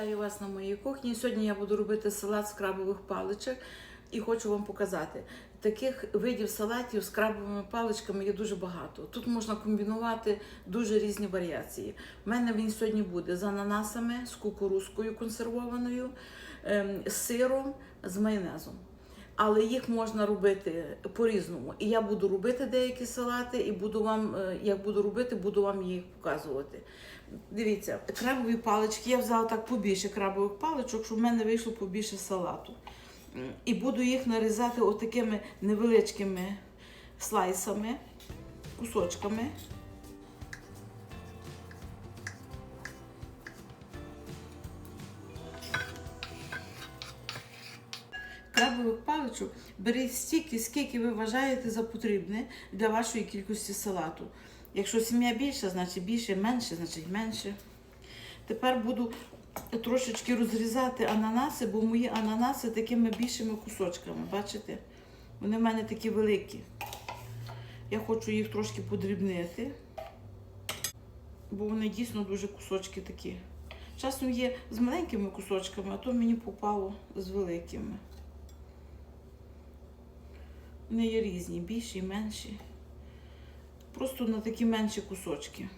Вітаю вас на моїй кухні. Сьогодні я буду робити салат з крабових паличок і хочу вам показати. Таких видів салатів з крабовими паличками є дуже багато. Тут можна комбінувати дуже різні варіації. У мене він сьогодні буде з ананасами, з кукурузкою консервованою, ем, з сиром, з майонезом. Але їх можна робити по-різному. І я буду робити деякі салати, і буду вам, е, як буду робити, буду вам їх показувати. Дивіться, крабові палички. Я взяла так побільше крабових паличок, щоб в мене вийшло побільше салату. І буду їх нарізати отакими невеличкими слайсами, кусочками. Крабових паличок беріть стільки, скільки ви вважаєте за потрібне для вашої кількості салату. Якщо сім'я більша, значить більше, менше, значить менше. Тепер буду трошечки розрізати ананаси, бо мої ананаси такими більшими кусочками. Бачите? Вони в мене такі великі. Я хочу їх трошки подрібнити, бо вони дійсно дуже кусочки такі. Часом є з маленькими кусочками, а то мені попало з великими. Вони є різні, більші менші. Просто на такі менші кусочки.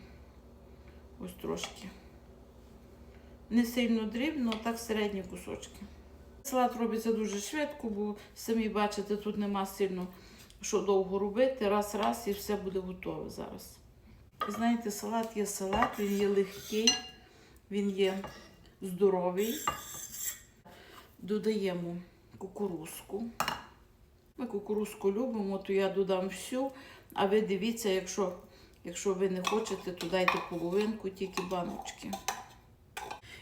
Ось трошки. Не сильно дрібно, а так середні кусочки. Салат робиться дуже швидко, бо самі бачите, тут нема сильно що довго робити. Раз, раз і все буде готове зараз. Знаєте, салат є салат, він є легкий, він є здоровий. Додаємо кукурузку. Ми кукурузку любимо, то я додам всю. А ви дивіться, якщо, якщо ви не хочете, то дайте половинку, тільки баночки.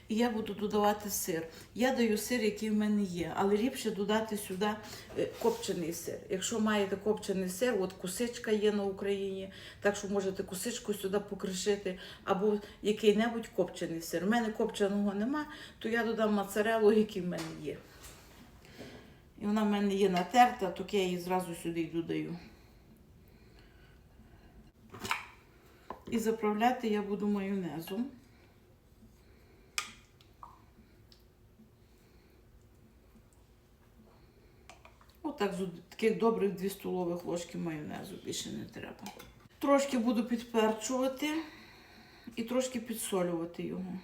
І я буду додавати сир. Я даю сир, який в мене є, але ліпше додати сюди е, копчений сир. Якщо маєте копчений сир, от кусичка є на Україні, так що можете кусичку сюди покришити, або який-небудь копчений сир. У мене копченого нема, то я додам моцарелу, який в мене є. І вона в мене є натерта, то я її зразу сюди й додаю. І заправляти я буду майонезом. Отак, з таких добрих 2 столових ложки майонезу більше не треба. Трошки буду підперчувати і трошки підсолювати його.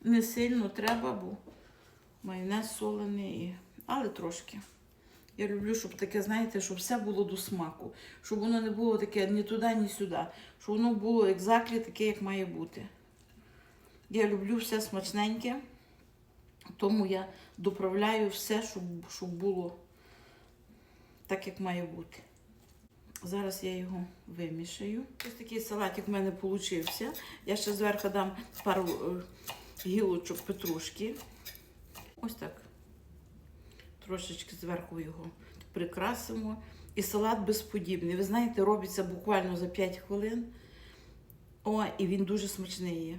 Не сильно треба, бо майонез солений, але трошки. Я люблю, щоб таке, знаєте, щоб все було до смаку. Щоб воно не було таке ні туди, ні сюди. Щоб воно було екзаклі таке, як має бути. Я люблю все смачненьке, тому я доправляю все, щоб, щоб було так, як має бути. Зараз я його вимішаю. Ось такий салатик в мене вийшов. Я ще зверху дам пару е, гілочок петрушки. Ось так. Трошечки зверху його прикрасимо. І салат безподібний. Ви знаєте, робиться буквально за 5 хвилин. О, і він дуже смачний є.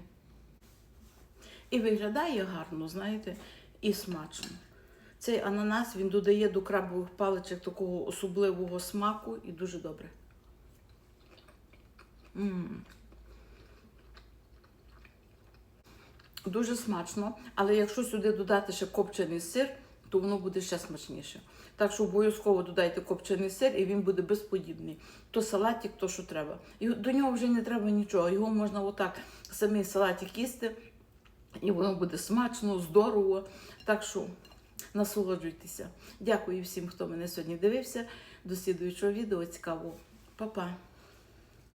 І виглядає гарно, знаєте, і смачно. Цей ананас він додає до крабових паличок такого особливого смаку і дуже добре. М. Дуже смачно, але якщо сюди додати ще копчений сир, то воно буде ще смачніше. Так що обов'язково додайте копчений сир, і він буде безподібний. То салатик, то що треба. І до нього вже не треба нічого. Його можна отак самий салатик їсти, і воно буде смачно, здорово. Так що насолоджуйтеся. Дякую всім, хто мене сьогодні дивився. До слідуючого відео. Цікаво. Па-па!